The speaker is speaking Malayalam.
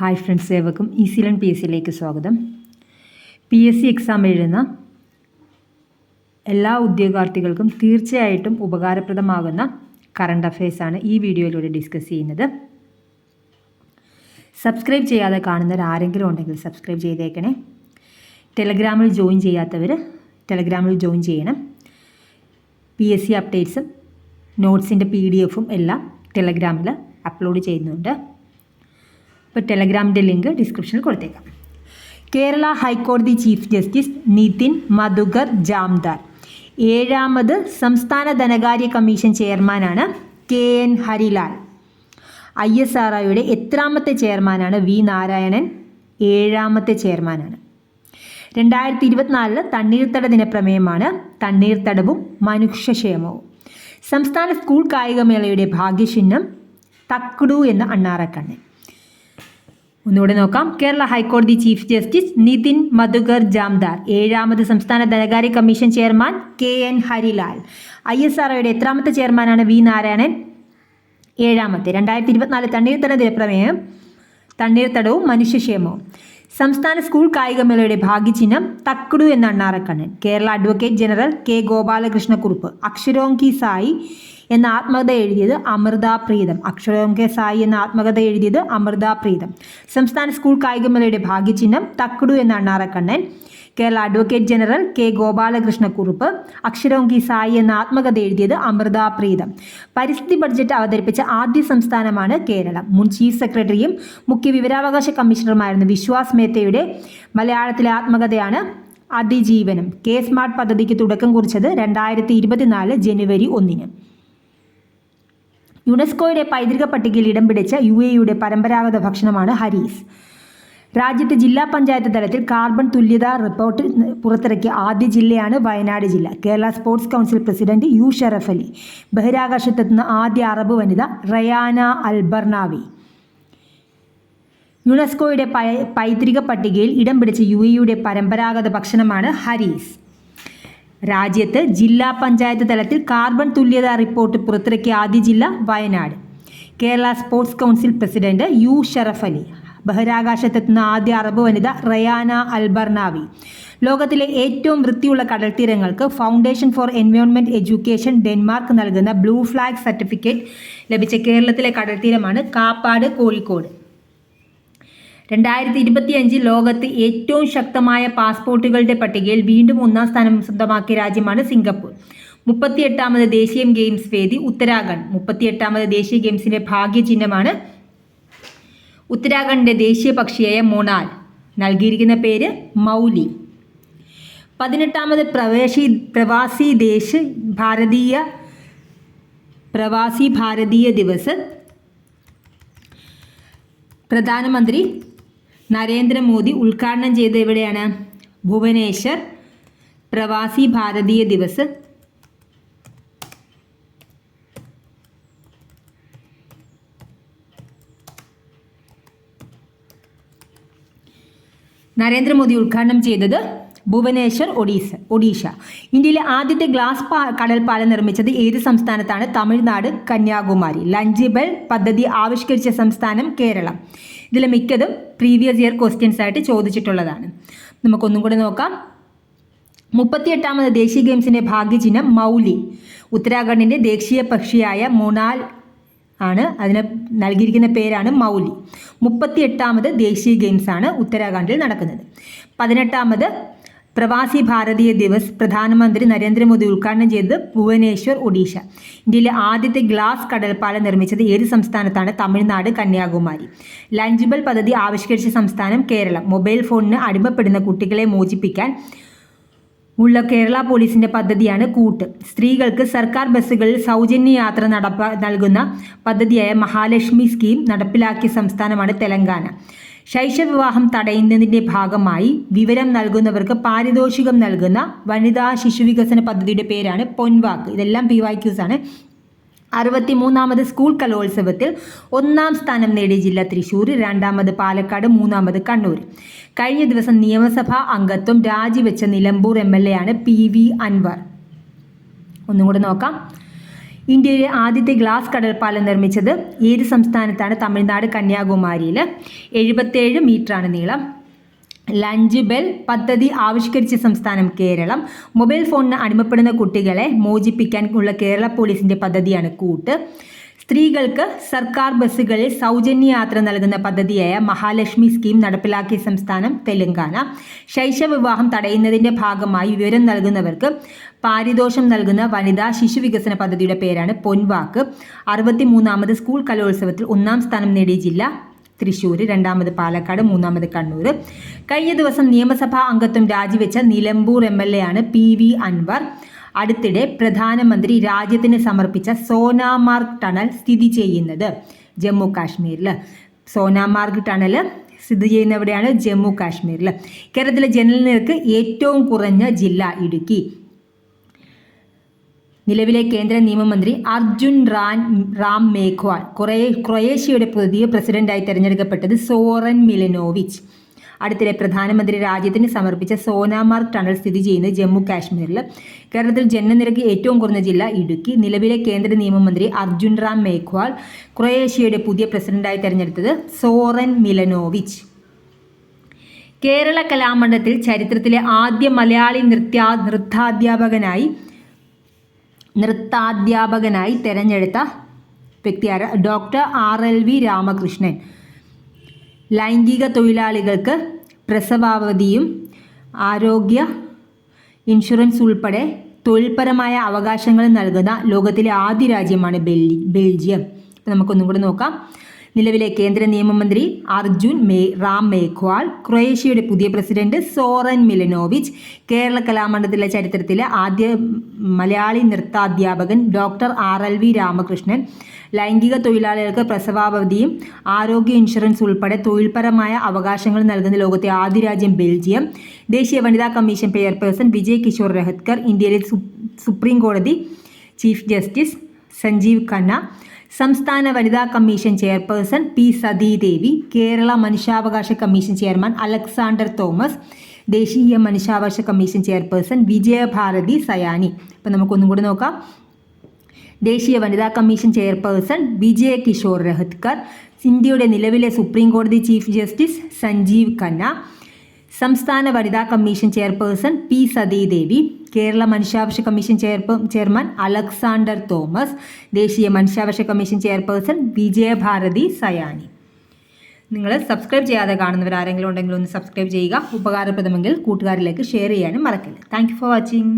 ഹായ് ഫ്രണ്ട്സ് ഏവർക്കും ഈസി ലേൺ പി എസ് സിയിലേക്ക് സ്വാഗതം. പി എസ് സി എക്സാം എഴുതുന്ന എല്ലാ ഉദ്യോഗാർത്ഥികൾക്കും തീർച്ചയായിട്ടും ഉപകാരപ്രദമാകുന്ന കറണ്ട് അഫയേഴ്സാണ് ഈ വീഡിയോയിലൂടെ ഡിസ്കസ് ചെയ്യുന്നത്. സബ്സ്ക്രൈബ് ചെയ്യാതെ കാണുന്നവർ ആരെങ്കിലും ഉണ്ടെങ്കിൽ സബ്സ്ക്രൈബ് ചെയ്തേക്കണേ. ടെലഗ്രാമിൽ ജോയിൻ ചെയ്യാത്തവർ ടെലഗ്രാമിൽ ജോയിൻ ചെയ്യണം. പി എസ് സി അപ്ഡേറ്റ്സും നോട്ട്സിന്റെ പി ഡി എഫും എല്ലാം ടെലഗ്രാമിൽ അപ്ലോഡ് ചെയ്യുന്നുണ്ട്. ഇപ്പോൾ ടെലഗ്രാമിന്റെ ലിങ്ക് ഡിസ്ക്രിപ്ഷനിൽ കൊടുത്തേക്കാം. കേരള ഹൈക്കോടതി ചീഫ് ജസ്റ്റിസ് നിതിൻ മധുകർ ജാംദാർ. ഏഴാമത് സംസ്ഥാന ധനകാര്യ കമ്മീഷൻ ചെയർമാനാണ് K N Harilal. I S R ഒയുടെ എത്രാമത്തെ ചെയർമാനാണ് വി നാരായണൻ? ഏഴാമത്തെ ചെയർമാനാണ്. രണ്ടായിരത്തി ഇരുപത്തിനാലിൽ തണ്ണീർത്തട ദിനപ്രമേയമാണ് തണ്ണീർത്തടവും മനുഷ്യക്ഷേമവും. സംസ്ഥാന സ്കൂൾ കായികമേളയുടെ ഭാഗ്യചിഹ്നം തക്കുടു എന്ന അണ്ണാറക്കണ്ണൻ. ഒന്നുകൂടെ നോക്കാം. കേരള ഹൈക്കോടതി ചീഫ് ജസ്റ്റിസ് നിതിൻ മധുകർ ജാംദാർ ഏഴാമത് സംസ്ഥാന ധനകാര്യ commission chairman K N Harilal I S R ഒയുടെ എത്രാമത്തെ ചെയർമാനാണ് വി നാരായണൻ? ഏഴാമത്തെ രണ്ടായിരത്തി ഇരുപത്തിനാല് തണ്ണീർത്തട ദിനപ്രമേയം തണ്ണീർത്തടവും മനുഷ്യക്ഷേമവും. സംസ്ഥാന സ്കൂൾ കായികമേളയുടെ ഭാഗ്യചിഹ്നം തക്കുടു എന്ന അണ്ണാറക്കണ്ണൻ. Kerala advocate general K Gopalakrishna Kurup അക്ഷരോങ്കി സായി എന്ന ആത്മകഥ എഴുതിയത് അമൃത പ്രീതം അക്ഷരം കെ സായി എന്ന ആത്മകഥ എഴുതിയത് അമൃത പ്രീതം സംസ്ഥാന സ്കൂൾ കായികമേളയുടെ ഭാഗ്യചിഹ്നം തക്കുടു എന്ന അണ്ണാറക്കണ്ണൻ Kerala advocate general K Gopalakrishna Kurup അക്ഷരോങ്കി സായി എന്ന ആത്മകഥ എഴുതിയത് അമൃത പ്രീതം പരിസ്ഥിതി ബഡ്ജറ്റ് അവതരിപ്പിച്ച ആദ്യ സംസ്ഥാനമാണ് കേരളം. മുൻ ചീഫ് സെക്രട്ടറിയും മുഖ്യ വിവരാവകാശ കമ്മീഷണറുമായിരുന്ന വിശ്വാസ് മേത്തയുടെ മലയാളത്തിലെ ആത്മകഥയാണ് അതിജീവനം. കെ സ്മാർട്ട് പദ്ധതിക്ക് തുടക്കം കുറിച്ചത് രണ്ടായിരത്തി ഇരുപത്തിനാല് ജനുവരി ഒന്നിന്. യുനെസ്കോയുടെ പൈതൃക പട്ടികയിൽ ഇടം പിടിച്ച യു എയുടെ പരമ്പരാഗത ഭക്ഷണമാണ് ഹരീസ്. രാജ്യത്തെ ജില്ലാ പഞ്ചായത്ത് തലത്തിൽ കാർബൺ തുല്യതാ റിപ്പോർട്ട് പുറത്തിറക്കിയ ആദ്യ ജില്ലയാണ് വയനാട് ജില്ല. Kerala sports council president U Sharaf Ali ബഹിരാകാശത്തെത്തുന്ന ആദ്യ അറബ് വനിത റയാന അൽബർണാവി. യുനെസ്കോയുടെ പൈതൃക പട്ടികയിൽ ഇടം പിടിച്ച യു എയുടെ പരമ്പരാഗത ഭക്ഷണമാണ് ഹരീസ്. രാജ്യത്ത് ജില്ലാ പഞ്ചായത്ത് തലത്തിൽ കാർബൺ തുല്യത റിപ്പോർട്ട് പുറത്തിറക്കിയ ആദ്യ ജില്ല Wayanad. Kerala sports council president U Sharaf Ali. ബഹിരാകാശത്തെത്തുന്ന ആദ്യ അറബ് വനിത റയാന അൽബർനാവി ലോകത്തിലെ ഏറ്റവും വൃത്തിയുള്ള കടൽത്തീരങ്ങൾക്ക് foundation for environment education Denmark നൽകുന്ന ബ്ലൂ ഫ്ലാഗ് സർട്ടിഫിക്കറ്റ് ലഭിച്ച കേരളത്തിലെ കടൽത്തീരമാണ് കാപ്പാട് കോഴിക്കോട്. രണ്ടായിരത്തി ഇരുപത്തിയഞ്ചിൽ ലോകത്ത് ഏറ്റവും ശക്തമായ പാസ്പോർട്ടുകളുടെ പട്ടികയിൽ വീണ്ടും ഒന്നാം സ്ഥാനം സ്വന്തമാക്കിയ രാജ്യമാണ് സിംഗപ്പൂർ. മുപ്പത്തിയെട്ടാമത് ദേശീയ ഗെയിംസ് വേദി ഉത്തരാഖണ്ഡ്. മുപ്പത്തിയെട്ടാമത് ദേശീയ ഗെയിംസിന്റെ ഭാഗ്യചിഹ്നമാണ് ഉത്തരാഖണ്ഡിന്റെ ദേശീയ പക്ഷിയായ മൊണാൽ. നൽകിയിരിക്കുന്ന പേര് മൗലി. പതിനെട്ടാമത് പ്രവേശി പ്രവാസി ദേശ് ഭാരതീയ പ്രവാസി ഭാരതീയ ദിവസ്. പ്രധാനമന്ത്രി നരേന്ദ്രമോദി ഉദ്ഘാടനം ചെയ്ത് എവിടെയാണ്? ഭുവനേശ്വർ. പ്രവാസി ഭാരതീയ ദിവസ്. നരേന്ദ്രമോദി ഉദ്ഘാടനം ചെയ്തത് ഭുവനേശ്വർ ഒഡീസ ഒഡീഷ. ഇന്ത്യയിലെ ആദ്യത്തെ ഗ്ലാസ് പാ കടൽപ്പാലം പാലം നിർമ്മിച്ചത് ഏത് സംസ്ഥാനത്താണ്? തമിഴ്നാട് കന്യാകുമാരി. ലഞ്ചിബൽ പദ്ധതി ആവിഷ്കരിച്ച സംസ്ഥാനം കേരളം. ഇതിലെ മിക്കതും പ്രീവിയസ് ഇയർ ക്വസ്റ്റ്യൻസ് ആയിട്ട് ചോദിച്ചിട്ടുള്ളതാണ്. നമുക്കൊന്നും കൂടെ നോക്കാം. മുപ്പത്തിയെട്ടാമത് ദേശീയ ഗെയിംസിന്റെ ഭാഗ്യചിഹ്നം മൗലി. ഉത്തരാഖണ്ഡിന്റെ ദേശീയ പക്ഷിയായ മൊണാൽ ആണ് അതിന് നൽകിയിരിക്കുന്ന പേരാണ് മൗലി. മുപ്പത്തിയെട്ടാമത് ദേശീയ ഗെയിംസ് ആണ് ഉത്തരാഖണ്ഡിൽ നടക്കുന്നത്. പതിനെട്ടാമത് പ്രവാസി ഭാരതീയ ദിവസ് പ്രധാനമന്ത്രി നരേന്ദ്രമോദി ഉദ്ഘാടനം ചെയ്തത് ഭുവനേശ്വർ ഒഡീഷ. ഇന്ത്യയിലെ ആദ്യത്തെ ഗ്ലാസ് കടൽപ്പാലം നിർമ്മിച്ചത് ഏത് സംസ്ഥാനത്താണ്? തമിഴ്നാട് കന്യാകുമാരി. ലഞ്ചിബൽ പദ്ധതി ആവിഷ്കരിച്ച സംസ്ഥാനം കേരളം. മൊബൈൽ ഫോണിന് അടിമപ്പെടുന്ന കുട്ടികളെ മോചിപ്പിക്കാൻ ഉള്ള കേരള പോലീസിന്റെ പദ്ധതിയാണ് കൂട്ട്. സ്ത്രീകൾക്ക് സർക്കാർ ബസ്സുകളിൽ സൗജന്യ യാത്ര നടപ്പ നൽകുന്ന പദ്ധതിയായ മഹാലക്ഷ്മി സ്കീം നടപ്പിലാക്കിയ സംസ്ഥാനമാണ് തെലങ്കാന. ശൈശവിവാഹം തടയുന്നതിന്റെ ഭാഗമായി വിവരം നൽകുന്നവർക്ക് പാരിതോഷികം നൽകുന്ന വനിതാ ശിശുവികസന പദ്ധതിയുടെ പേരാണ് പൊൻവാക്ക്. ഇതെല്ലാം പി വൈ ക്യൂസ് ആണ്. അറുപത്തി മൂന്നാമത് സ്കൂൾ കലോത്സവത്തിൽ ഒന്നാം സ്ഥാനം നേടിയ ജില്ല തൃശൂർ രണ്ടാമത് പാലക്കാട് മൂന്നാമത് കണ്ണൂർ കഴിഞ്ഞ ദിവസം നിയമസഭാ അംഗത്വം രാജിവെച്ച നിലമ്പൂർ എം എൽ എ ആണ് പി വി അൻവർ. ഒന്നും കൂടെ നോക്കാം. ഇന്ത്യയിലെ ആദ്യത്തെ ഗ്ലാസ് കടൽപ്പാലം നിർമ്മിച്ചത് ഏത് സംസ്ഥാനത്താണ്? തമിഴ്നാട് കന്യാകുമാരിയിൽ എഴുപത്തേഴ് മീറ്ററാണ് നീളം. ലഞ്ച് ബെൽ പദ്ധതി ആവിഷ്കരിച്ച സംസ്ഥാനം കേരളം. മൊബൈൽ ഫോണിന് അടിമപ്പെടുന്ന കുട്ടികളെ മോചിപ്പിക്കാൻ ഉള്ള കേരള പോലീസിന്റെ പദ്ധതിയാണ് കൂട്ട്. സ്ത്രീകൾക്ക് സർക്കാർ ബസ്സുകളിൽ സൗജന്യ യാത്ര നൽകുന്ന പദ്ധതിയായ മഹാലക്ഷ്മി സ്കീം നടപ്പിലാക്കിയ സംസ്ഥാനം തെലങ്കാന. ശൈശവ വിവാഹം തടയുന്നതിന്റെ ഭാഗമായി വിവരം നൽകുന്നവർക്ക് പാരിതോഷം നൽകുന്ന വനിതാ ശിശു വികസന പദ്ധതിയുടെ പേരാണ് പൊൻവാക്ക്. അറുപത്തിമൂന്നാമത് സ്കൂൾ കലോത്സവത്തിൽ ഒന്നാം സ്ഥാനം നേടിയ ജില്ല തൃശൂർ രണ്ടാമത് പാലക്കാട് മൂന്നാമത് കണ്ണൂർ കഴിഞ്ഞ ദിവസം നിയമസഭാ അംഗത്വം രാജിവെച്ച നിലമ്പൂർ എം എൽ എ ആണ് പി വി അൻവർ. അടുത്തിടെ പ്രധാനമന്ത്രി രാജ്യത്തിന് സമർപ്പിച്ച സോനാമാർഗ് ടണൽ സ്ഥിതി ചെയ്യുന്നത് ജമ്മു കാശ്മീരിൽ സോനാമാർഗ് ടണൽ സ്ഥിതി ചെയ്യുന്നവിടെയാണ് ജമ്മു കാശ്മീരിൽ കേരളത്തിലെ ജനന നിരക്ക് ഏറ്റവും കുറഞ്ഞ ജില്ല ഇടുക്കി. നിലവിലെ കേന്ദ്ര നിയമമന്ത്രി അർജുൻ റാൻ റാം മേഘ്വാൾ. കുറേ ക്രൊയേഷ്യയുടെ പുതിയ പ്രസിഡന്റായി തെരഞ്ഞെടുക്കപ്പെട്ടത് സോറൻ മിലനോവിച്ച്. അടുത്തിടെ പ്രധാനമന്ത്രി രാജ്യത്തിന് സമർപ്പിച്ച സോനാമാർഗ് ടണൽ സ്ഥിതി ചെയ്യുന്നത് ജമ്മു കാശ്മീരിൽ കേരളത്തിൽ ജനനിരക്ക് ഏറ്റവും കുറഞ്ഞ ജില്ല ഇടുക്കി. നിലവിലെ കേന്ദ്ര നിയമമന്ത്രി അർജുൻ റാം മേഘ്വാൾ ക്രൊയേഷ്യയുടെ പുതിയ പ്രസിഡന്റായി തെരഞ്ഞെടുത്തത് സോറൻ മിലനോവിച്ച്. കേരള കലാമണ്ഡലത്തിൽ ചരിത്രത്തിലെ ആദ്യ മലയാളി നൃത്യാ നൃത്താധ്യാപകനായി നൃത്താധ്യാപകനായി തെരഞ്ഞെടുത്ത വ്യക്തിയാര doctor R L V Ramakrishnan. ലൈംഗിക തൊഴിലാളികൾക്ക് പ്രസവാവധിയും ആരോഗ്യ ഇൻഷുറൻസ് ഉൾപ്പെടെ തൊഴിൽപരമായ അവകാശങ്ങൾ നൽകുന്ന ലോകത്തിലെ ആദ്യ രാജ്യമാണ് ബെൽ ബെൽജിയം. നമുക്കൊന്നും കൂടെ നോക്കാം. നിലവിലെ കേന്ദ്ര നിയമമന്ത്രി അർജുൻ മേ റാം മേഘ്വാൾ ക്രൊയേഷ്യയുടെ പുതിയ പ്രസിഡന്റ് സോറൻ മിലനോവിച്ച് കേരള കലാമണ്ഡലത്തിലെ ചരിത്രത്തിലെ ആദ്യ Malayali നൃത്താധ്യാപകൻ doctor R L V Ramakrishnan ലൈംഗിക തൊഴിലാളികൾക്ക് പ്രസവാവധിയും ആരോഗ്യ ഇൻഷുറൻസ് ഉൾപ്പെടെ തൊഴിൽപരമായ അവകാശങ്ങൾ നൽകുന്ന ലോകത്തെ ആദ്യ രാജ്യം ബെൽജിയം ദേശീയ വനിതാ കമ്മീഷൻ ചെയർപേഴ്സൺ വിജയ് കിഷോർ രഹത്കർ ഇന്ത്യയിലെ സുപ്രീം കോടതി ചീഫ് ജസ്റ്റിസ് സഞ്ജീവ് ഖന്ന സംസ്ഥാന വനിതാ commission chairperson P Sathidevi Kerala മനുഷ്യാവകാശ കമ്മീഷൻ ചെയർമാൻ അലക്സാണ്ടർ തോമസ് ദേശീയ മനുഷ്യാവകാശ കമ്മീഷൻ ചെയർപേഴ്സൺ വിജയഭാരതി സയാനി. അപ്പം നമുക്കൊന്നും കൂടി നോക്കാം. ദേശീയ വനിതാ കമ്മീഷൻ ചെയർപേഴ്സൺ വിജയ കിഷോർ രഹത്കർ ഇന്ത്യയുടെ നിലവിലെ സുപ്രീം കോടതി ചീഫ് ജസ്റ്റിസ് സഞ്ജീവ് ഖന്ന സംസ്ഥാന വനിതാ commission chairperson P Sathidevi Kerala മനുഷ്യാവകാശ കമ്മീഷൻ ചെയർപേ ചെയർമാൻ അലക്സാണ്ടർ തോമസ് ദേശീയ മനുഷ്യാവകാശ കമ്മീഷൻ ചെയർപേഴ്സൺ വിജയഭാരതി സയാനി. നിങ്ങൾ സബ്സ്ക്രൈബ് ചെയ്യാതെ കാണുന്നവർ ആരെങ്കിലും ഉണ്ടെങ്കിൽ ഒന്ന് സബ്സ്ക്രൈബ് ചെയ്യുക. ഉപകാരപ്രദമെങ്കിൽ കൂട്ടുകാരിലേക്ക് ഷെയർ ചെയ്യാനും മറക്കില്ല താങ്ക് ഫോർ വാച്ചിങ്.